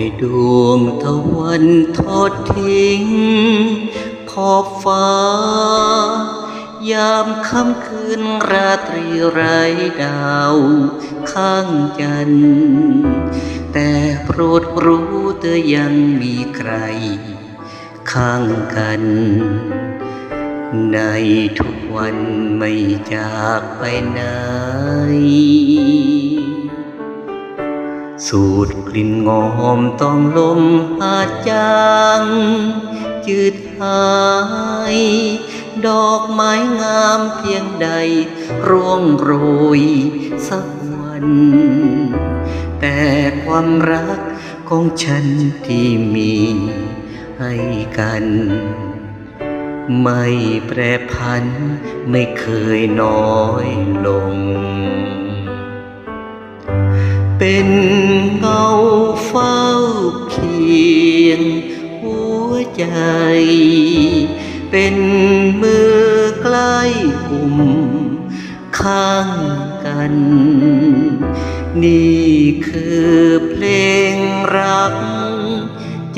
ให้ดวงตะวันทอดทิ้ง ขอบฟ้า ยามค่ำคืนราตรีไร้ดาว ข้างจัน แต่โปรดรู้เธอยังมีใคร ข้างกัน ในทุกวันไม่จากไปไหน สูดกลิ่นงอมต้องลมหาดจางจืดหาย ดอกไม้งามเพียงใด ร่วงโรยสักวัน แต่ความรักของฉันที่มีให้กัน ไม่แปรพันไม่เคยน้อยลง เป็นเงาเฝ้าเคียงหัวใจ เป็นมือใกล้กลุ่มข้างกัน นี่คือเพลงรัก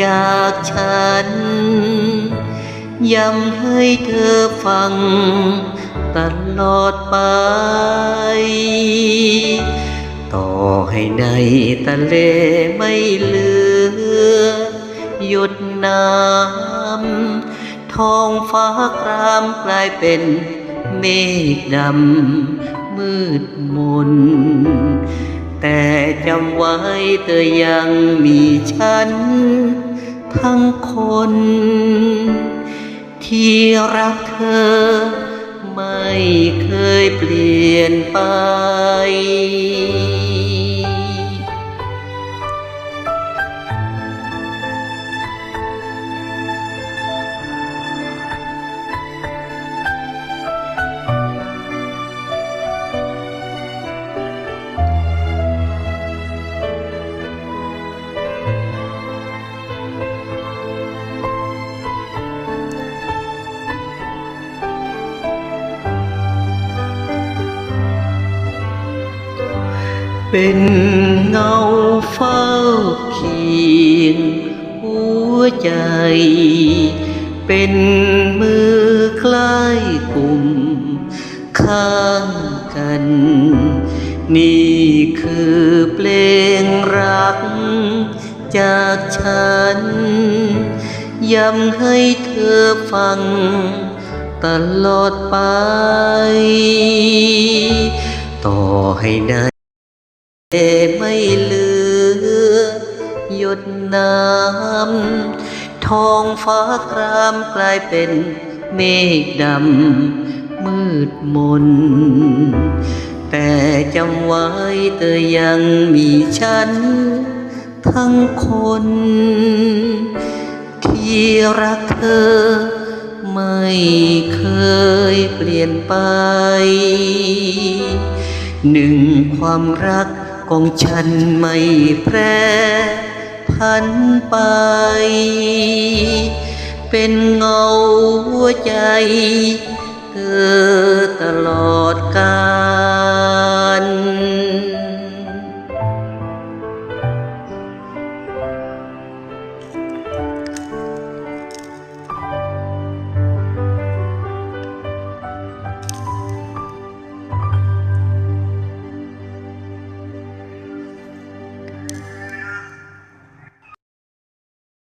จากฉัน ย้ำให้เธอฟังตลอดไป ให้ในทะเลไม่เหลือหยุดน้ำท้องฟ้าครามกลายเป็นเมฆดำมืดมน แต่จำไว้เธอยังมีฉัน ทั้งคน ที่รักเธอ ไม่เคยเปลี่ยนไป เป็นเงาเฝ้าเคียงหัวใจ เป็นมือใกล้กลุ่ม ข้างกัน นี่คือเพลงรัก จากฉัน ย้ำให้เธอฟัง ตลอดไป ต่อให้ ได้ไม่เหลือ หยดน้ำทองฟ้าครามกลายเป็นเมฆดำมืดมน แต่จำไว้เธอยังมีฉัน ทั้งคน ที่รักเธอ ไม่เคยเปลี่ยนไป หนึ่งความรัก ของฉันไม่แปรพันไป เป็นเงาหัวใจเธอตลอด